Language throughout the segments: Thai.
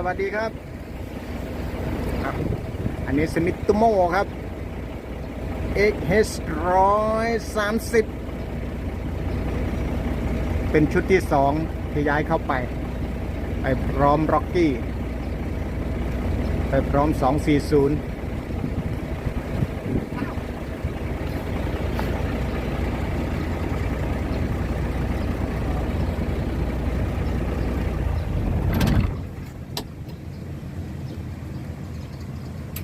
สวัสดีครับครับ อันนี้สมิตตุโมครับ XH ร้อยสามสิบเป็นชุดที่สองที่ย้ายเข้าไป ไปพร้อมร็อกกี้ ไปพร้อม 240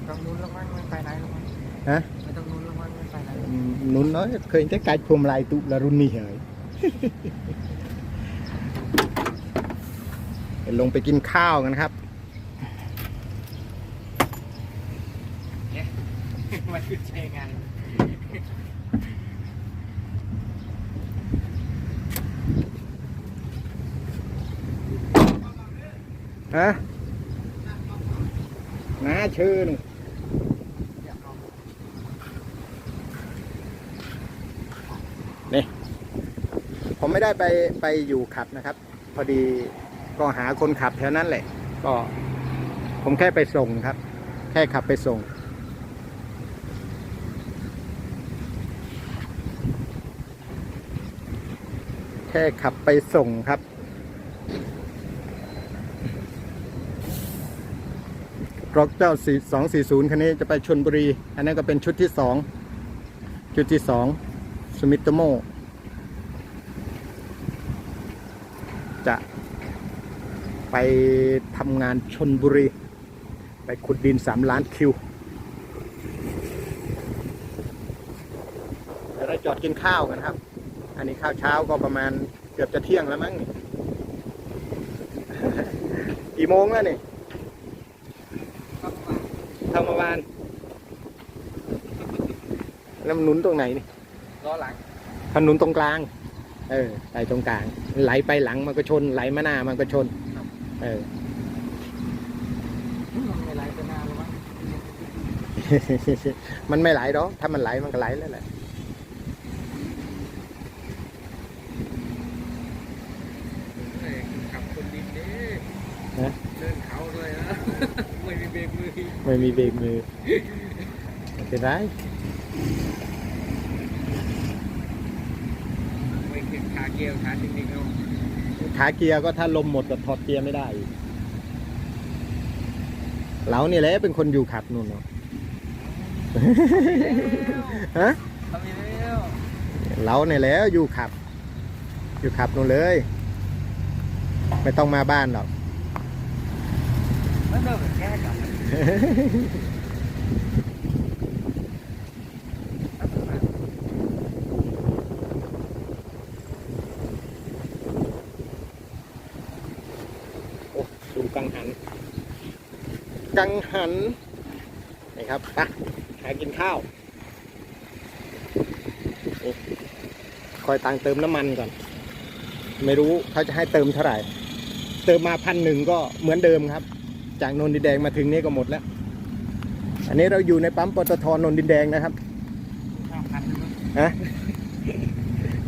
ต้องนู้นแล้วมั้งไม่ไปไหนแล้วมั้ง ฮะ ไม่ต้องนู้นแล้ วมั้งไม่ไปไหนอืมนุ่น nói khơi cái cài phùm lại tụ là run nì hởi เดี๋ยวลงไปกินข้าวกันครับมาขึ้นใช้งานฮะน้าชื่อหนูนี่ ผมไม่ได้ไปไปอยู่ขับนะครับ พอดีก็หาคนขับแถวนั้นแหละ ก็ผมแค่ไปส่งครับ แค่ขับไปส่ง แค่ขับไปส่งครับ รถเจ้าสองสี่ศูนย์คันนี้จะไปชนบุรี อันนั้นก็เป็นชุดที่สองชุดที่สองสมิตโม จะไปทำงานชนบุรี ไปขุดดินสามล้านคิวเดี๋ยวเราจอดกินข้าวกันครับ อันนี้ข้าวเช้าก็ประมาณเกือบจะเที่ยงแล้วมั้งนี่กี่โมงแล้วนี่ทำเมื่อวานแล้วมันหนุนตรงไหนนี่ล้อหลังถนนตรงกลาง เออไหลตรงกลางไหลไปหลังมันก็ชน ไหลมาหน้ามันก็ชนเออมันไม่ไหลไปนานแล้วมั้งมันไม่ไหลหรอกถ้ามันไหลมันก็ไหลแล้วแหละเอ้ยขับคนดินดิฮะเดินเขาเลยนะไม่มีเบรกมือ ไม่มีเบรกมือไม่เป็นไร ไม่ ขึ้นขาเกียร์ขาจริงๆเอาขาเกียร์ก็ถ้าลมหมดก็ถอดเกียร์ไม่ได้อีกเรานี่แหละเป็นคนอยู่ขับนู่นเนาะฮะทำยังไงแล้วเราเนี่ยแหล้วอยู่ขับ อยู่ขับนู่นเลย ไม่ต้องมาบ้านหรอกแล้วเดินแบบแก้กลับ โอ้ดูกังหัน กังหันนี่ครับไปหากินข้าวนี่คอยตังเติมน้ำมันก่อน ไม่รู้เขาจะให้เติมเท่าไหร่ เติมมาพันหนึ่งก็เหมือนเดิมครับ จากนนดินแดงมาถึงนี่ก็หมดแล้ว อันนี้เราอยู่ในปั๊มปตทนนดินแดงนะครับห้าพันเลยมั้งฮะ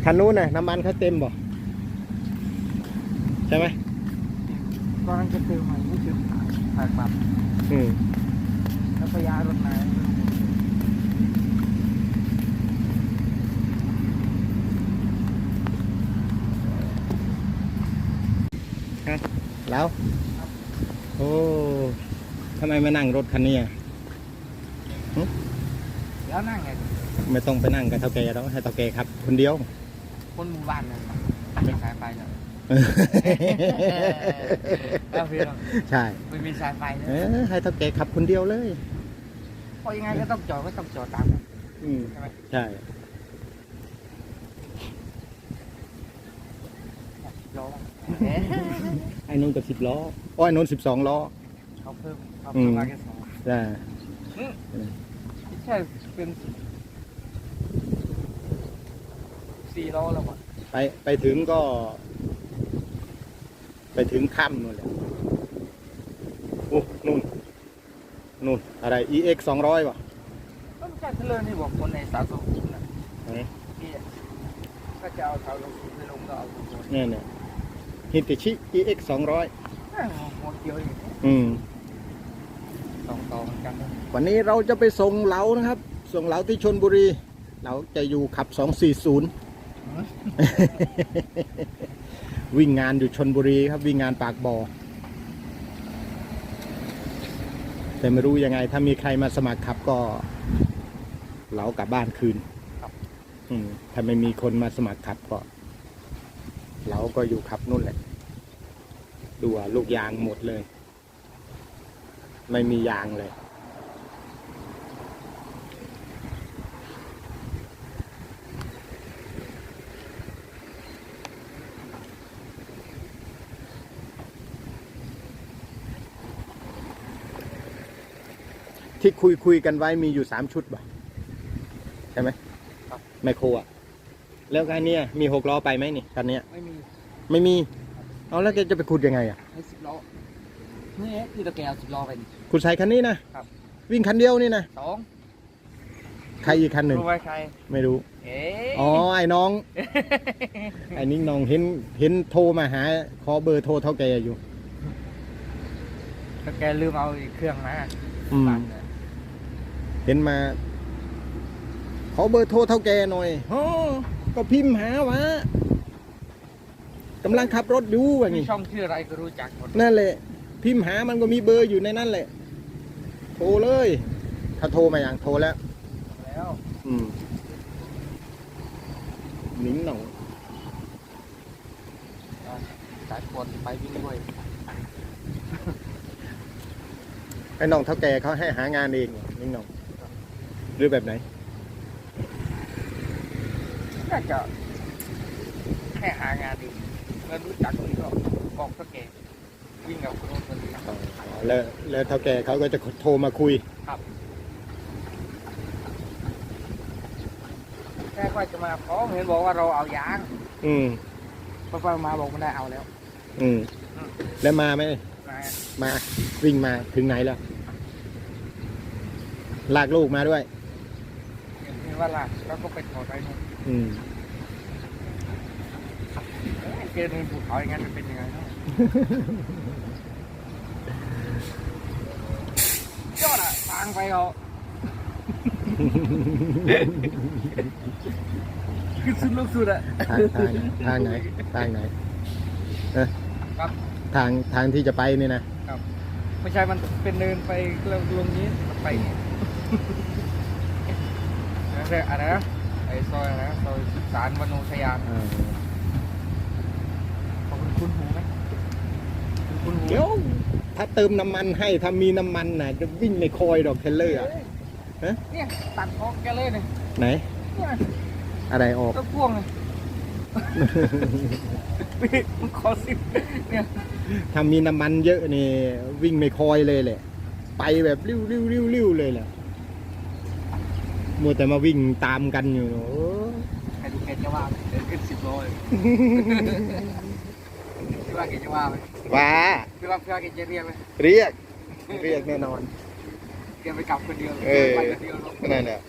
คันนู้นน่ะน้ำมันเขาเต็มบ่ใช่ไหมตอนนั้นจะเติมใหม่ไม่ถึงถ่ายปรับ อืมแล้วพยารถไหนแล้ว โอ้ทำไมไม่นั่งรถคันนี้อะแล้วนั่งไงไม่ต้องไปนั่งกับเท่าแกแล้วให้เท่าแกครับ คนเดียว คนหมู่บ้านเลยไม่สายไฟเลย แล้วพี่เราใช่ไม่มีสายไฟเลเอยอให้เท่าแกขับคนเดียวเลยเพราะยังไงก็ต้องจอดก็ต้องจอดตามกันอืมใช่ไหมใช่ล้อไอ้นนกับสิบล้อโอ้ไอ้นู้นสิบสองล้อเขาเพิ่มเขาเพิ่มมมาแค่สองใช่ไม่ใช่เป็นสี่ล้อแล้วอะไปไปถึงก็ ไปถึงค่ำนู่นแหละโอ้นู่นนู่นอะไร EX สองร้อยป่ะก็ไม่ใช่เทเลอร์นี่บอกคนในสาวสมุทรนะไหนพี่ก็จะเอาสาวลงสุดไปลงก็เอาทุกคนเนี่ยเนี่ยฮิตชิ EX สองร้อยใช่หมดเดียวอีกอืมสองต่อเหมือนกันนะวันนี้เราจะไปส่งเหลานะครับ ส่งเหลาที่ชนบุรี เราจะอยู่ขับ240 วิ่งงานอยู่ชนบุรีครับวิ่งงานปากบ่อแต่ไม่รู้ยังไง ถ้ามีใครมาสมัครขับก็เหลากลับบ้านคืนอืมถ้าไม่มีคนมาสมัครขับก็เหลาก็อยู่ขับนู่นแหละดูว่าลูกยางหมดเลย ไม่มียางเลย ที่คุยคุยกันไว้มีอยู่สามชุดบ่ะใช่ไหมไมโครอะ แล้วคันเนี้ยมีหกล้อไปไหมนี่คันเนี้ยไม่มีไม่มี เอาแล้วแกจะไปขุดยังไงอะ ให้สิบล้อนี่คือตะแกรงสิบล้อไปนี่ขุดใส่คันนี้นะครับ วิ่งคันเดียวนี่นะสองใครอีกคันหนึ่งรู้ไว้ใครไม่รู้ เอ๊อ๋อไอ้น้องไอ้นิ่งน้องเห็นเห็นโทรมาหาขอเบอร์โทรเท่าแกอยู่ ตะแกรงลืมเอาอีกเครื่องมาอืมตัดเลย เห็นมา ขอเบอร์โทรเท่าแกหน่อยอ๋อก็พิมพ์หาวะกำลังขับรถอยู่ว่ามีงี้ช่องชื่ออะไรก็รู้จักหมดนั่นแหละ พิมพ์หามันก็มีเบอร์อยู่ในนั้นแหละ โทรเลย ถ้าโทรมาอย่างโทรแล้ว แล้วอืมนิ้งหน่องสายฝนไปวิ่งด้วยไอ้น้องเท่าแกเขาให้หางานเองเหรอนิ้งหน่อง หรือแบบไหนน่าจะแค่หางานดีเงินรู้จักคนก็บอกตะแกรงวิ่งกับคนโน้นคนนี้อ๋อแล้วแล้วเท่าแกเขาก็จะโทรมาคุยแค่ก็จะมาขอเห็นบอกว่าเราเอายางอืมพอๆมาบอกไม่ได้เอาแล้ว อืม แล้วมาไหมนะมาวิ่งมาถึงไหนแล้วลากลูกมาด้วยเห็น ว่าล่ะแล้วก็ไปถอดไปนู่นอืมเอ้ยเจอในภูเขาอย่างนั้นจะเป็นยังไงเนาะยอดอะทางไปเขาคือสุดลูกสุดอะ ทางทางทางไหนทางไหนเอ๊ะครับ ทางทางที่จะไปนี่นะ ไม่ใช่มันเป็นเดินไปแล้วลงนี้มันไปเนี่ย นั่นแหละอะไรนะไอ้ซอยอะไรนะซอยสุสานวโนทยานเออขอบคุณคุณหูไหมคุณหูเดี๋ยวถ้าเติมน้ำมันให้ถ้ามีน้ำมันน่ะจะวิ่งในคอยดอกเทรลเลอร์อะฮะเนี่ยตัดออกแกเลยเนี่ยไหนเนี่ยอะไรออกก็พ่วงเลยมันขอสิบเนี่ยถ้ามีน้ำมันเยอะนี่วิ่งไม่คอยเลยแหละ ไปแบบริ้วริ้วริ้วริ้วเลยแหละ มัวแต่มาวิ่งตามกันอยู่โอ้ใครดูแกจะว่าไหมเดินขึ้นสิบโลเลยพี่ว่าแกจะว่าไหมว้าพี่ว่าพี่ว่าแกจะเรียกไหมเรียก เรียกแน่นอนแกไปกลับคนเดียวเออไปคนเดียวเนอะนั่นแหละ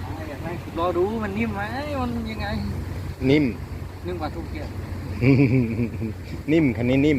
เอาอย่างไรรอดูมันนิ่มไหมมันยังไง นิ่ม นึ่งกว่าทุกเกียร์ นิ่มคันนี้นิ่ม